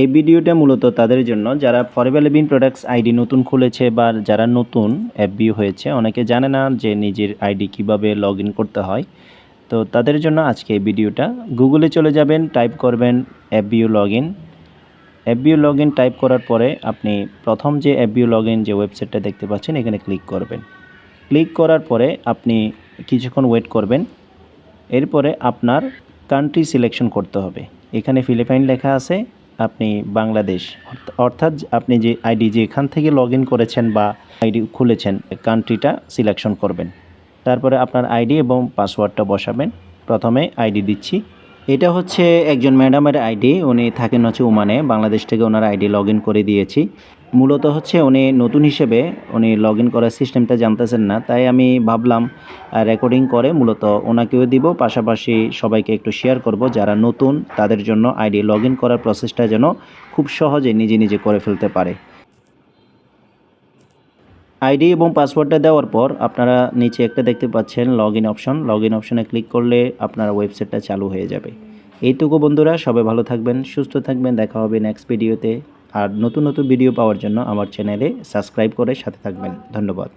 এই ভিডিওটা মূলত তাদের জন্য। যারা ফরেভার লিভিং প্রোডাক্টস আইডি নতুন খুলেছে বা যারা নতুন এফবি হয়েছে, অনেকে জানে না যে নিজের আইডি কীভাবে লগ করতে হয়। তো তাদের জন্য আজকে এই ভিডিওটা। গুগলে চলে যাবেন টাইপ করবেন এফবিউ লগ ইন এফবিউ লগ ইন টাইপ করার পরে আপনি প্রথম যে এফবিউ লগ ইন যে ওয়েবসাইটটা দেখতে পাচ্ছেন, এখানে ক্লিক করবেন। ক্লিক করার পরে আপনি কিছুক্ষণ ওয়েট করবেন। এরপরে আপনার কান্ট্রি সিলেকশন করতে হবে। এখানে ফিলিপাইন লেখা আছে। আপনি বাংলাদেশ, অর্থাৎ আপনি যে আইডি যেখান থেকে লগ করেছেন বা আইডি খুলেছেন কান্ট্রিটা সিলেকশন করবেন। তারপরে আপনার আইডি এবং পাসওয়ার্ডটা বসাবেন। প্রথমে আইডি দিচ্ছি। এটা হচ্ছে একজন ম্যাডামের আইডি। উনি থাকেন হচ্ছে ওমানে। বাংলাদেশ থেকে ওনার আইডি লগ করে দিয়েছি। মূলত হচ্ছে উনি নতুন হিসেবে উনি লগ ইন করার সিস্টেমটা জানতেছেন না, তাই আমি ভাবলাম রেকর্ডিং করে মূলত ওনাকেও দিব, পাশাপাশি সবাইকে একটু শেয়ার করব যারা নতুন, তাদের জন্য আইডি লগ ইন করার প্রসেসটা যেন খুব সহজে নিজে নিজে করে ফেলতে পারে। আইডি এবং পাসওয়ার্ডটা দেওয়ার পর আপনারা নিচে একটা দেখতে পাচ্ছেন log in option log in অপশনে ক্লিক করলে আপনার ওয়েবসাইটটা চালু হয়ে যাবে। এইটুকু বন্ধুরা, সবাই ভালো থাকবেন, সুস্থ থাকবেন, দেখা হবে নেক্সট ভিডিওতে আর নতুন নতুন ভিডিও পাওয়ার জন্য আমার চ্যানেলে সাবস্ক্রাইব করে সাথে থাকবেন। ধন্যবাদ।